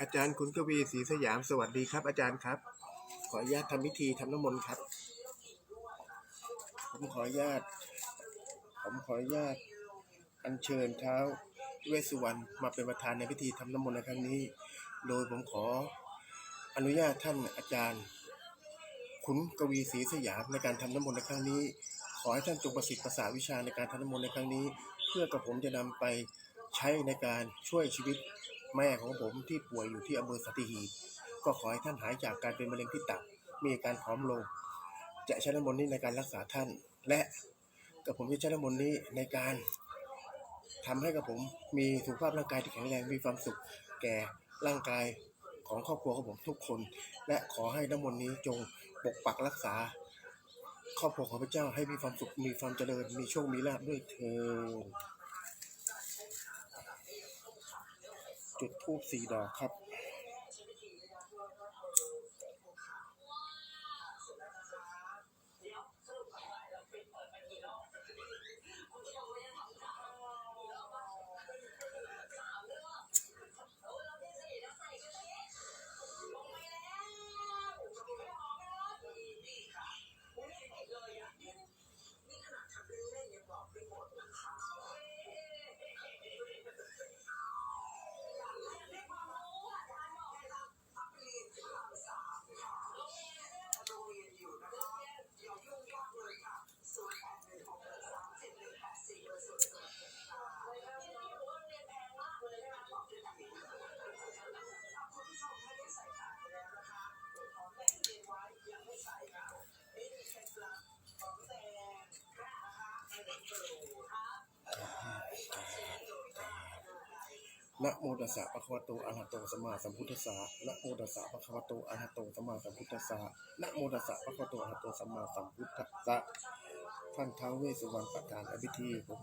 อาจารย์คุณกวีศรีสยามสวัสดีครับ อาจารย์ครับ ขออนุญาตทำพิธีทำน้ำมนต์ครับ ผมขออนุญาต ผมขออนุญาต อัญเชิญเท้าเวสสุวรรณมาเป็นประธานในพิธีทำน้ำมนต์ในครั้งนี้ โดยผมขออนุญาตท่านอาจารย์ ขุนกวีศรีสยามในการทำน้ำมนต์ในครั้งนี้ ขอให้ท่านจงประสิทธิ์ประสาวิชาในการทำน้ำมนต์ในครั้งนี้ เพื่อกับผมจะนำไปใช้ในการช่วยชีวิต แม่ของผมที่ป่วยอยู่ที่อำเภอสัตหีบก็ขอให้ท่านหายจากการเป็นมะเร็งที่ตับมีอาการผอมลง จะใช้น้ำมนต์นี้ในการรักษาท่าน และกับผมจะใช้น้ำมนต์นี้ในการทำให้กับผมมีสุขภาพร่างกายที่แข็งแรงมีความสุขแก่ร่างกายของครอบครัวของผมทุกคน และขอให้น้ำมนต์นี้จงปกปักรักษา ครอบครัวของพระเจ้าให้มีความสุขมีความเจริญมีโชคมีลาภด้วยเธอ จุดทูบสี่ดอกครับ นะโมตัสสะภะคะวะโตอะระหะโตสัมมาสัมพุทธัสสะนะโมตัสสะภะคะวะโตอะระหะโตสัมมาสัมพุทธัสสะนะโมตัสสะภะคะวะโตอะระหะโตสัมมาสัมพุทธัสสะท่านท้าวเวสสุวรรณประธานในพิธีผม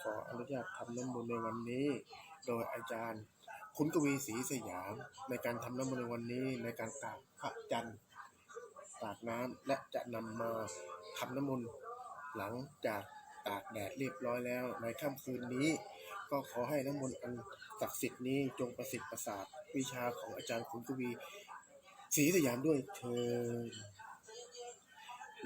ขออนุญาตทำน้ำมนต์ในวันนี้ โดยอาจารย์คุณกวีศรีสยาม ในการทำน้ำมนต์ในวันนี้ในการตากพระจันทร์ตากน้ำและจะนำมาทำน้ำมนต์หลังจากตากแดดเรียบร้อยแล้วในค่ำคืนนี้ ก็ขอให้น้ำมนต์อันศักดิ์สิทธิ์นี้จงประสิทธิ์ประสาทวิชาของอาจารย์ขุนกวีศรีสยามด้วยเชิญ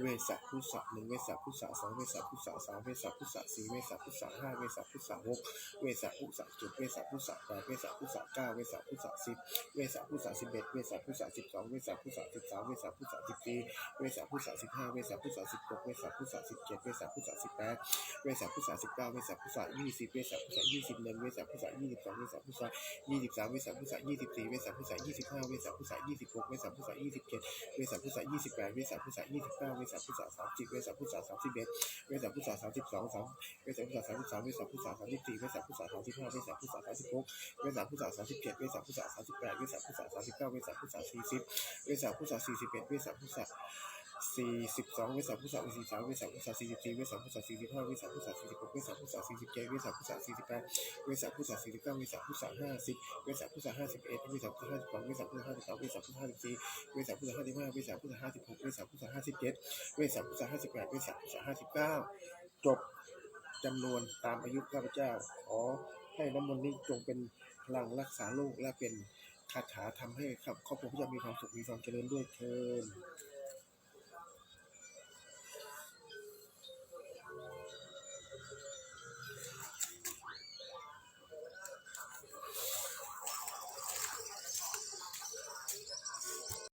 เวสสะพุทธะหนึ่งเวสสะพุทธะสองเวสสะพุทธะสามเวสสะพุทธะสี่เวสสะพุทธะห้าเวสสะพุทธะหกเวสสะพุทธะเจ็ดเวสสะพุทธะแปดเวสสะพุทธะเก้าเวสสะพุทธะสิบเวสสะพุทธะสิบเอ็ดเวสสะพุทธะสิบสองเวสสะพุทธะสิบสามเวสสะพุทธะสิบสี่เวสสะพุทธะสิบห้าเวสสะพุทธะสิบหกเวสสะพุทธะสิบเจ็ดเวสสะพุทธะสิบแปดเวสาพุทธาสิบเก้าเวสาพุทธายี่สิบเวสาพุทธายี่สิบหนึ่งเวสาพุทธายี่สิบสองเวสาพุทธายี่สิบสามเวสาพุทธายี่สิบสี่เวสาพุทธายี่สิบห้าเวสาพุทธายี่สิบหกเวสาพุทธายี่สิบเจ็ดเวสาพุทธายี่สิบแปดเวสาพุทธายี่สิบเก้าสัพุทธาสามสิบเวสัพุทธาสามสิบเอ็ดเวสัพุทธาสามสิบสองสามเวสัพุทธาสามสิบสามเวสัพุทธาสามสิบสี่เวสัพุทธาสามสิบห้าเวสัพุทธาสามสิบหกเวสัพุทธาสามสิบเจ็ดเวสัพุทธาสามสิบแปดเวสัพุทธาสามสิบเก้าเวสัพุทธาสี่สิบเวสัพุทธาสี่สิบเอ็ดเวสาพุทธา สี่สิบสองเวสาพุทธาสี่สิบสามเวสาพุทธาสี่สิบสี่เวสาพุทธาสี่สิบห้าเวสาพุทธาสี่สิบหกเวสาพุทธาสี่สิบเจ็ดเวสาพุทธาสี่สิบแปดเวสาพุทธาสี่สิบเก้าเวสาพุทธาห้าสิบเวสาพุทธาห้าสิบเอ็ดเวสาพุทธาห้าสิบสองเวสาพุทธาห้าสิบสามเวสาพุทธาห้าสิบสี่เวสาพุทธาห้าสิบห้าเวสาพุทธาห้าสิบหกเวสาพุทธาห้าสิบเจ็ดเวสาพุทธาห้าสิบแปดเวสาพุทธาห้าสิบเก้าจบจำนวนตามอายุข้าพเจ้าขอให้น้ำมนต์นี้จงเป็นพลังรักษาโรคและเป็นคาถาทำให้ครับครอบครัวพระเจ้ามีความสุขมีความเจริญด้วยเทิน